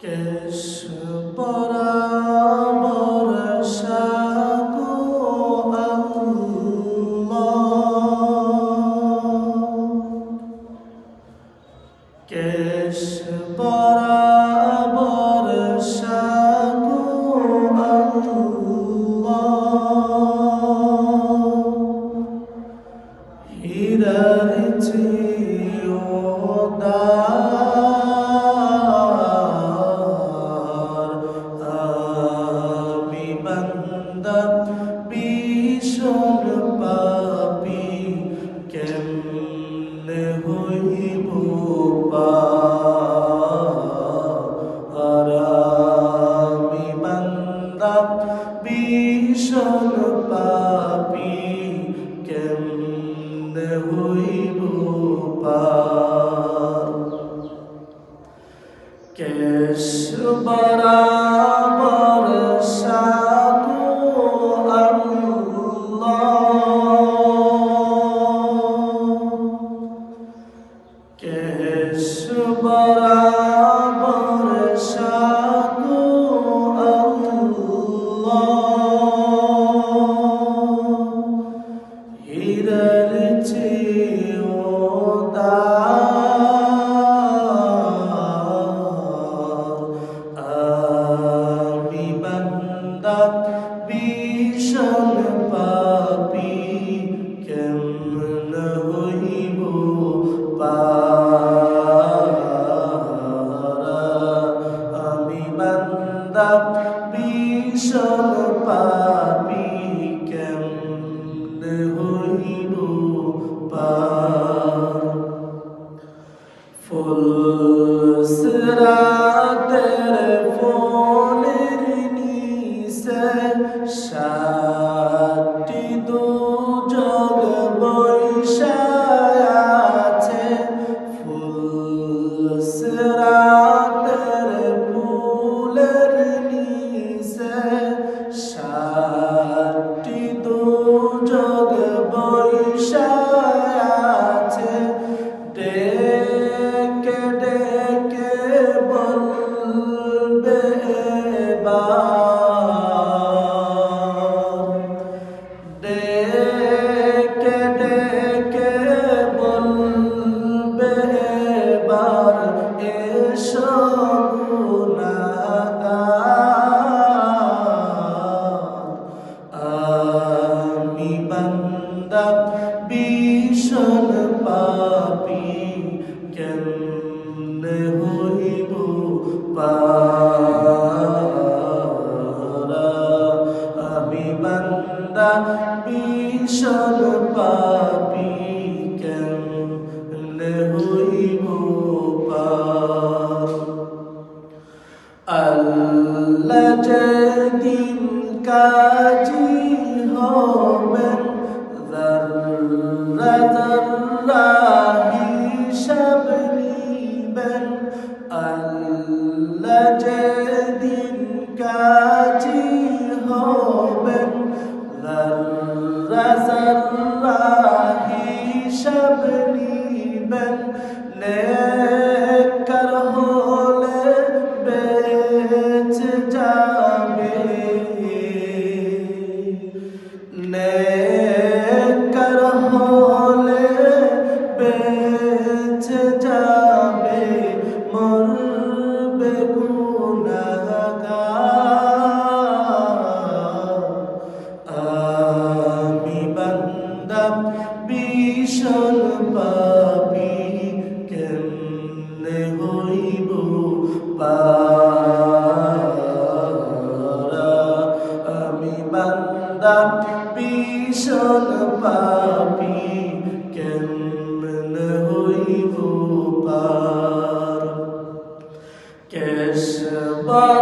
Kes barabar sen? ভীষণ পাপি কেমনে হইব পার কেশ বরাবর আছে ডেকে ডেকে বলবে ডেকে ডেকে বলবে বার এসো up can I Ajin hope. আমি বান্দা ভীষণ পাপি কেমন হইব পার কেশ বা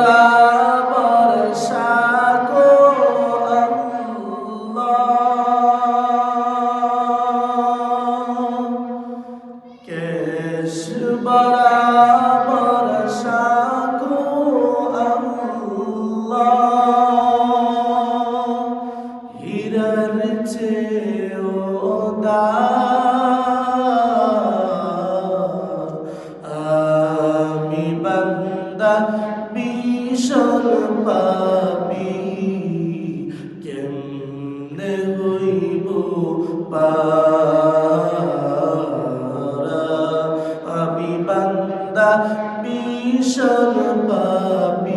পারা আমি বান্দা ভীষণ পাপি